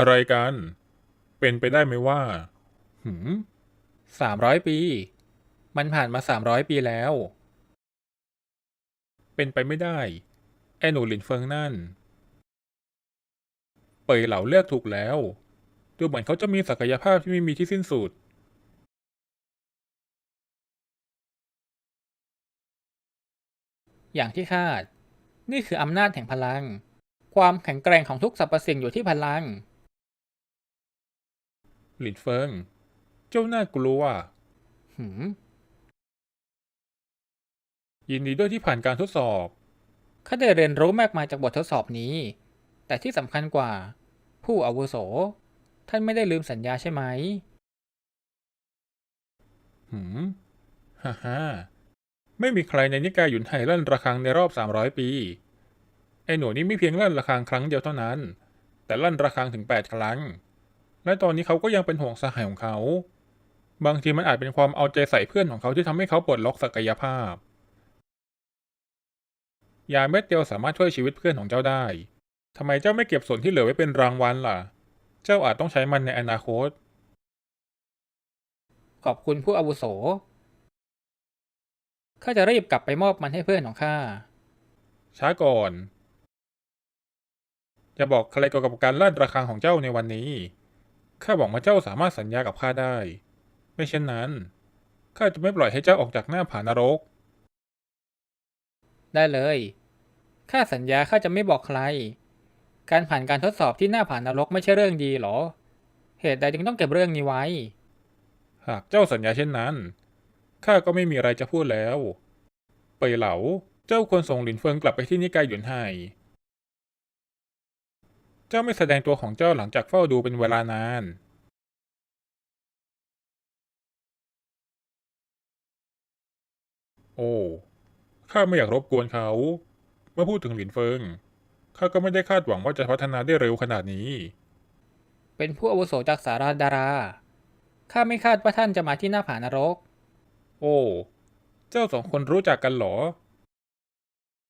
อะไรกัน เป็นไปได้ไหมว่า หืมสามร้อยปี มันผ่านมาสามร้อยปีแล้ว เป็นไปไม่ได้ ไอ้หนูหลินเฟิงนั่น เปยเหล่าเลือกถูกแล้ว ดูเหมือนเขาจะมีศักยภาพที่ไม่มีที่สิ้นสุด อย่างที่คาด นี่คืออำนาจแห่งพลัง ความแข็งแกร่งของทุกสรรพสิ่งอยู่ที่พลัง หลินเฟิง เจ้าน่ากลัวหืมยินดีด้วยที่ผ่านการทดสอบข้าได้เรียนรู้มากมายจากบททดสอบนี้ แต่ที่สำคัญกว่า ผู้อาวุโส ท่านไม่ได้ลืมสัญญาใช่ไหม หืม ฮ่าฮ่าไม่มีใครในนิกายหยุนไห่ลั่นระฆังในรอบ300ปี ไอ้หนูนี่ไม่เพียงลั่นระฆังครั้งเดียวเท่านั้น แต่ลั่นระฆังถึง8ครั้ง และตอนนี้เขาก็ยังเป็นห่วงสหายของเขา บางทีมันอาจเป็นความเอาใจใส่เพื่อนของเขาที่ทำให้เขาปลดล็อกศักยภาพ ยาเม็ดเดียวสามารถช่วยชีวิตเพื่อนของเจ้าได้ทำไมเจ้าไม่เก็บส่วนที่เหลือไว้เป็นรางวัลล่ะ เจ้าอาจต้องใช้มันในอนาคต ขอบคุณผู้อาวุโส ข้าจะรีบกลับไปมอบมันให้เพื่อนของข้า ช้าก่อนอย่าบอกใครเกี่ยวกับการลั่นระฆังของเจ้าในวันนี้ ข้าหวังว่าเจ้าสามารถสัญญากับข้าได้ ไม่เช่นนั้น ข้าจะไม่ปล่อยให้เจ้าออกจากหน้าผานรก ได้เลย ข้าสัญญาข้าจะไม่บอกใคร การผ่านการทดสอบที่หน้าผ่านนรกไม่ใช่เรื่องดีหรอ เหตุใดจึงต้องเก็บเรื่องนี้ไว้ หากเจ้าสัญญาเช่นนั้น ข้าก็ไม่มีอะไรจะพูดแล้วเปยเหลา เจ้าควรส่งหลินเฟิงกลับไปที่นิกายหยวนไห่ เจ้าไม่แสดงตัวของเจ้าหลังจากเฝ้าดูเป็นเวลานานโอ้ข้าไม่อยากรบกวนเขา เมื่อพูดถึงหลินเฟิงข้าก็ไม่ได้คาดหวังว่าจะพัฒนาได้เร็วขนาดนี้ เป็นผู้อาวุโสจากสาราดาราข้าไม่คาดว่าท่านจะมาที่หน้าผานรก โอ้ เจ้าสองคนรู้จักกันเหรอ